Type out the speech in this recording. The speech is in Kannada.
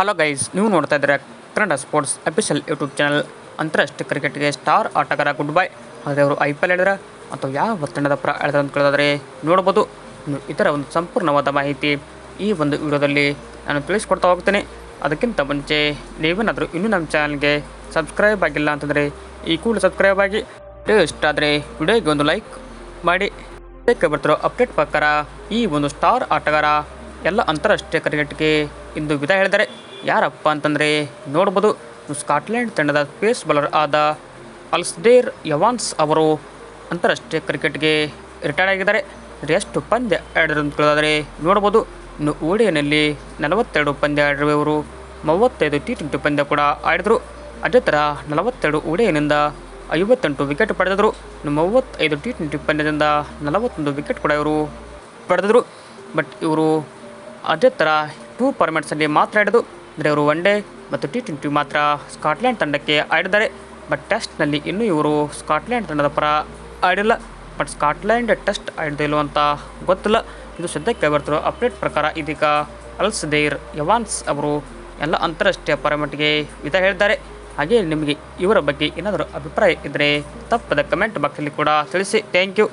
ಹಲೋ ಗೈಸ್ ನೀವು ನೋಡ್ತಾ ಇದ್ದೀರಾ Kannada sports official YouTube channel ಅಂತಾರಾಷ್ಟ್ರೀಯ ಕ್ರಿಕೆಟ್ಗೆ ಸ್ಟಾರ್ ಆಟಗಾರ ಗುಡ್ ಬೈ ಆದರೆ ಅವರು ಐ ಪಿ ಎಲ್ ಹೇಳಿದ್ರೆ? ಅಥವಾ ಯಾವ ತಂಡದ ಪರ ಹೇಳಿದ್ರೆ ಅಂತ ಕೇಳಿದ್ರೆ ನೋಡ್ಬೋದು. ಇತರ ಒಂದು ಸಂಪೂರ್ಣವಾದ ಮಾಹಿತಿ ಈ ಒಂದು ವಿಡಿಯೋದಲ್ಲಿ ನಾನು ತಿಳಿಸ್ಕೊಡ್ತಾ ಹೋಗ್ತೇನೆ. ಅದಕ್ಕಿಂತ ಮುಂಚೆ ನೀವೇನಾದರೂ ಇನ್ನೂ ನಮ್ಮ ಚಾನಲ್ಗೆ ಸಬ್ಸ್ಕ್ರೈಬ್ ಆಗಿಲ್ಲ ಅಂತಂದರೆ ಈ ಕೂಡ ಸಬ್ಸ್ಕ್ರೈಬ್ ಆಗಿ. ವಿಡಿಯೋ ಇಷ್ಟ ಆದರೆ ವಿಡಿಯೋಗೆ ಒಂದು ಲೈಕ್ ಮಾಡಿ. ಬರ್ತಿರೋ ಅಪ್ಡೇಟ್ ಪ್ರಕಾರ ಈ ಒಂದು ಸ್ಟಾರ್ ಆಟಗಾರ ಎಲ್ಲ ಅಂತಾರಾಷ್ಟ್ರೀಯ ಕ್ರಿಕೆಟ್ಗೆ ಇಂದು ವಿದಾಯ ಹೇಳಿದ್ದಾರೆ. ಯಾರಪ್ಪ ಅಂತಂದರೆ ನೋಡ್ಬೋದು ಸ್ಕಾಟ್ಲೆಂಡ್ ತಂಡದ ಪೇಸ್ ಬೌಲರ್ ಆದ ಅಲ್ಸ್ಡೇರ್ ಯವಾನ್ಸ್ ಅವರು ಅಂತಾರಾಷ್ಟ್ರೀಯ ಕ್ರಿಕೆಟ್ಗೆ ರಿಟೈರ್ಡ್ ಆಗಿದ್ದಾರೆ. ಎಷ್ಟು ಪಂದ್ಯ ಆಡಿದ್ರು ಅಂತ ನೋಡ್ಬೋದು, ಇನ್ನು ಓಡಿಯಲ್ಲಿ ನಲವತ್ತೆರಡು ಪಂದ್ಯ ಆಡಿರುವ ಇವರು ಮೂವತ್ತೈದು ಟಿ ಟ್ವೆಂಟಿ ಪಂದ್ಯ ಕೂಡ ಆಡಿದರು. ಅದೇ ಥರ ನಲವತ್ತೆರಡು ಓಡಿಯನಿಂದ ಐವತ್ತೆಂಟು ವಿಕೆಟ್ ಪಡೆದರು ಇನ್ನು ಮೂವತ್ತೈದು ಟಿ ಟ್ವೆಂಟಿ ಪಂದ್ಯದಿಂದ ನಲವತ್ತೊಂದು ವಿಕೆಟ್ ಕೂಡ ಇವರು ಪಡೆದಿದ್ರು. ಬಟ್ ಇವರು ಅದೇ ಥರ ಟೂ ಫಾರ್ಮ್ಯಾಟ್ಸಲ್ಲಿ ಮಾತ್ರ ಆಡಿದ್ದು. ಅಂದರೆ ಇವರು ಒನ್ ಡೇ ಮತ್ತು ಟಿ ಟ್ವೆಂಟಿ ಮಾತ್ರ ಸ್ಕಾಟ್ಲ್ಯಾಂಡ್ ತಂಡಕ್ಕೆ ಆಡಿದ್ದಾರೆ. ಬಟ್ ಟೆಸ್ಟ್ನಲ್ಲಿ ಇನ್ನೂ ಇವರು ಸ್ಕಾಟ್ಲ್ಯಾಂಡ್ ತಂಡದ ಪರ ಆಡಿಲ್ಲ. ಬಟ್ ಸ್ಕಾಟ್ಲ್ಯಾಂಡ್ ಟೆಸ್ಟ್ ಆಡಿದಿಲ್ಲ ಅಂತ ಗೊತ್ತಿಲ್ಲ. ಇದು ಸದ್ಯಕ್ಕೆ ಬರ್ತಿರೋ ಅಪ್ಡೇಟ್ ಪ್ರಕಾರ ಇದೀಗ ಅಲ್ಸ್ ದೇರ್ ಯವಾನ್ಸ್ ಅವರು ಎಲ್ಲ ಅಂತಾರಾಷ್ಟ್ರೀಯ ಪರ್ಮೆಂಟ್ಗೆ ವಿಧ ಹೇಳಿದ್ದಾರೆ. ಹಾಗೆ ನಿಮಗೆ ಇವರ ಬಗ್ಗೆ ಏನಾದರೂ ಅಭಿಪ್ರಾಯ ಇದ್ದರೆ ತಪ್ಪದ ಕಮೆಂಟ್ ಬಾಕ್ಸಲ್ಲಿ ಕೂಡ ತಿಳಿಸಿ. Thank you